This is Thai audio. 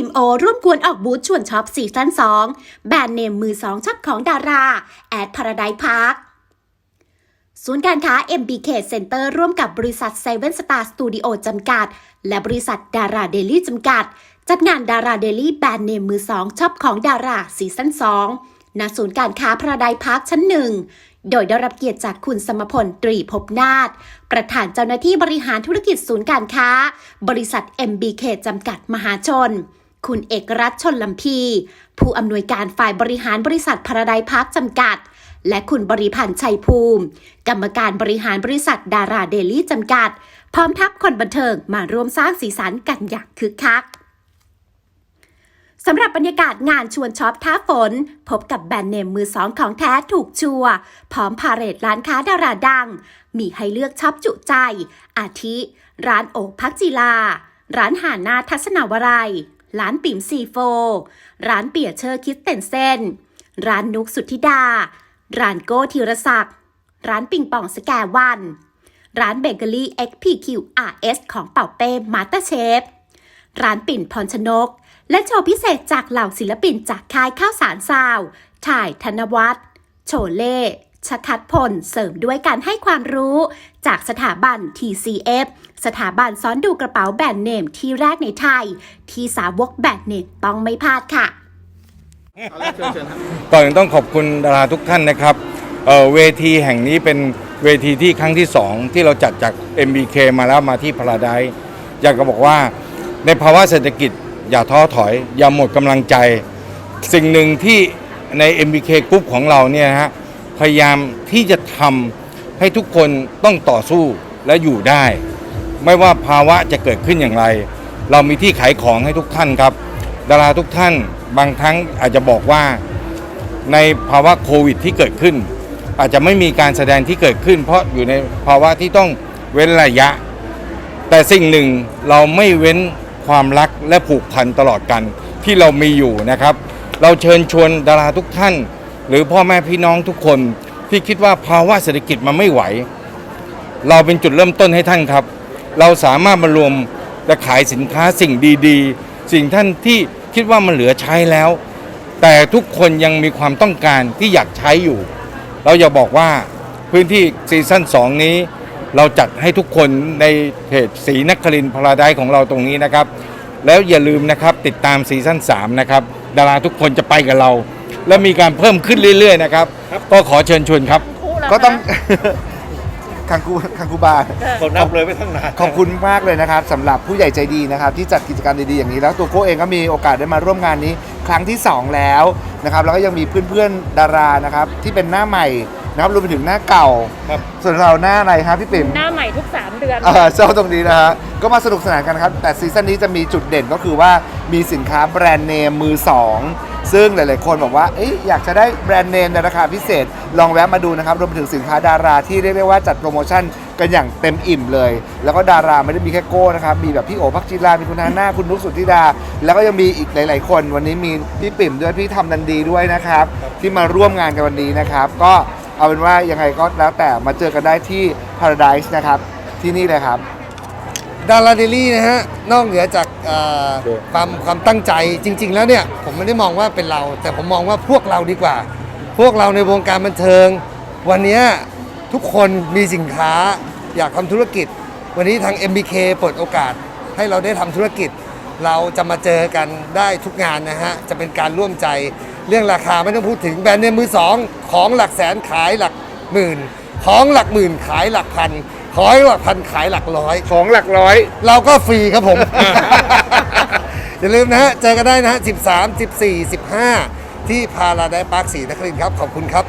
ปิ่มโอ ร่วมกวนออกบูธชวนช็อปซีซั่น2 แบรนด์เนมมือสองช็อปของดารา แอดพาราไดพาร์คศูนย์การค้า MBK Center ร่วมกับบริษัท Seven Star Studio จำกัด และบริษัทดาราเดลี่จำกัด จัดงานดาราเดลี่แบรนด์เนมมือสองช็อปของดาราซีซั่น2ณศูนย์การค้าพระไดพาร์คชั้นหนึ่งโดยได้รับเกียรติจากคุณสมพลตรีภพนาถประธานเจ้าหน้าที่บริหารธุรกิจศูนย์การค้า บริษัท MBK จำกัดมหาชน คุณเอกรัตชนลำพี ผู้อำนวยการฝ่ายบริหารบริษัทพระไดพาร์คจำกัด และคุณบริพันธ์ชัยภูมิ กรรมการบริหารบริษัทดาราเดลี่จำกัด พร้อมทัพคนบันเทิงมาร่วมสร้างสีสันกันอย่างคึกคักสำหรับบรรยากาศงานชวนช็อปท้าฝน พบกับแบรนด์เนมมือสองของแท้ถูกชัวร์พร้อมพาเรดร้านค้าดาราดัง มีให้เลือกช็อปจุใจ อาทิ ร้านโอกพักจีลา ร้านหานาทัศนาวรัย ร้านปิ่มซีโฟ ร้านเปียเชอร์คิสเตนเซน ร้านนุกสุทธิดา ร้านโก้ธีรศักดิ์ ร้านปิงปองสแกวัน ร้านเบเกอรี่ XPQ RS ของเป่าเป้มาสเตอร์เชฟ ร้านปิ่นพรชนก และโชว์พิเศษจากเหล่าศิลปินจากค่ายข้าวสารซาว ถ่ายธนวัฒน์โชเล่ ชคัดพลเสริมด้วยการให้ความรู้ จากสถาบัน TCF สถาบันซ้อนดูกระเป๋าแบรนด์เนมที่แรกในไทย ที่สาวกแบรนด์เนมต้องไม่พลาดค่ะก่อนอื่นต้องขอบคุณดาราทุกท่านนะครับเเวทีแห่งนี้เป็นเวทีที่ครั้งที่ 2 ที่เราจัดจาก MBK มาแล้วมาที่พาราไดอยากจะบอกว่าในภาวะเศรษฐกิจ อย่าท้อถอย อย่าหมดกำลังใจ สิ่งหนึ่งที่ใน MBK กรุ๊ปของเราเนี่ยนะฮะ พยายามที่จะทำให้ทุกคนต้องต่อสู้และอยู่ได้ ไม่ว่าภาวะจะเกิดขึ้นอย่างไร เรามีที่ขายของให้ทุกท่านครับ ดาราทุกท่านบางครั้งอาจจะบอกว่าในภาวะโควิดที่เกิดขึ้น อาจจะไม่มีการแสดงที่เกิดขึ้น เพราะอยู่ในภาวะที่ต้องเว้นระยะ แต่สิ่งหนึ่งเราไม่เว้นความรักและผูกพันตลอดกันที่เรามีอยู่นะครับ เราเชิญชวนดาราทุกท่าน หรือพ่อแม่พี่น้องทุกคนที่คิดว่าภาวะเศรษฐกิจมันไม่ไหว เราเป็นจุดเริ่มต้นให้ท่านครับ เราสามารถมารวมและขายสินค้าสิ่งดีๆ สิ่งท่านที่คิดว่ามันเหลือใช้แล้ว แต่ทุกคนยังมีความต้องการที่อยากใช้อยู่ เราอย่าบอกว่าพื้นที่ซีซั่น2 นี้ เราจัดให้ทุกคนในเพจสีนักครินพาราไดของเราตรงนี้นะครับ แล้วอย่าลืมนะครับติดตามซีซั่น3 นะครับ ดาราทุกคนจะไปกับเรา และมีการเพิ่มขึ้นเรื่อยๆนะครับ ก็ขอเชิญชวนครับก็ต้อง คังคูคังคูบาผมนับเลยไม่ทั้งนาน ขอบคุณมากเลยนะครับสำหรับผู้ใหญ่ใจดีนะครับ ที่จัดกิจกรรมดีๆอย่างนี้แล้วตัวโก้เองก็มีโอกาสได้มาร่วมงานนี้ ครั้งที่ 2 แล้วนะครับแล้วก็ยังมีเพื่อนๆดารานะครับ ที่เป็นหน้าใหม่นะครับรวมไปถึงหน้าเก่า ครับ ส่วนเราหน้าอะไรครับพี่ปิ่ม หน้าใหม่ทุก 3 เดือน เออเจ้าตรงนี้นะฮะ ก็มาสนุกสนานกันครับ แต่ซีซั่นนี้จะมีจุดเด่นก็คือว่า มีสินค้าแบรนด์เนมมือ 2 ซึ่งหลาย ๆ คนบอกว่าเอ๊ะอยากจะได้แบรนด์เนมในราคาพิเศษ ลองแวะมาดูนะครับรวมไปถึงสินค้าดาราที่เรียกได้ว่าจัดโปรโมชั่นกันอย่างเต็มอิ่มเลย แล้วก็ดาราไม่ได้มีแค่โก้นะครับ มีแบบพี่โอพักจิรา มีคุณฮาน่า คุณนุกสุธิดา แล้วก็ยังมีอีกหลาย ๆ คน วันนี้มีพี่ปิ่มด้วย พี่ทำนันดีด้วยนะครับ ที่มาร่วมงานกันวันนี้นะครับ ก็เอาเป็นว่ายังไงก็แล้วแต่มาเจอกันได้ที่ Paradise นะครับ ที่นี่เลยครับ ดาราเดลี่นะฮะ นอกเหนือจาก เอ่อความความตั้งใจจริง ๆ แล้วเนี่ยผมไม่ได้มองว่าเป็นเรา แต่ผมมองว่าพวกเราดีกว่า พวกเราในวงการบันเทิง วันเนี้ยทุกคนมีสินค้าอยากทำธุรกิจ วันนี้ทาง MBK เปิดโอกาสให้เราได้ทำธุรกิจ เราจะมาเจอกันได้ทุกงานนะฮะ จะเป็นการร่วมใจเรื่องราคาไม่ต้องพูดถึงแบรนด์เนมมือสอง ของหลักแสนขายหลักหมื่น ของหลักหมื่นขายหลักพัน ของหลักพันขายหลักร้อย ของหลักร้อย เราก็ฟรีครับผม อย่าลืมนะฮะ เจอกันได้นะฮะ 13 14 15 ที่พาราไดปาร์คศรีนครินทร์ครับ ขอบคุณครับ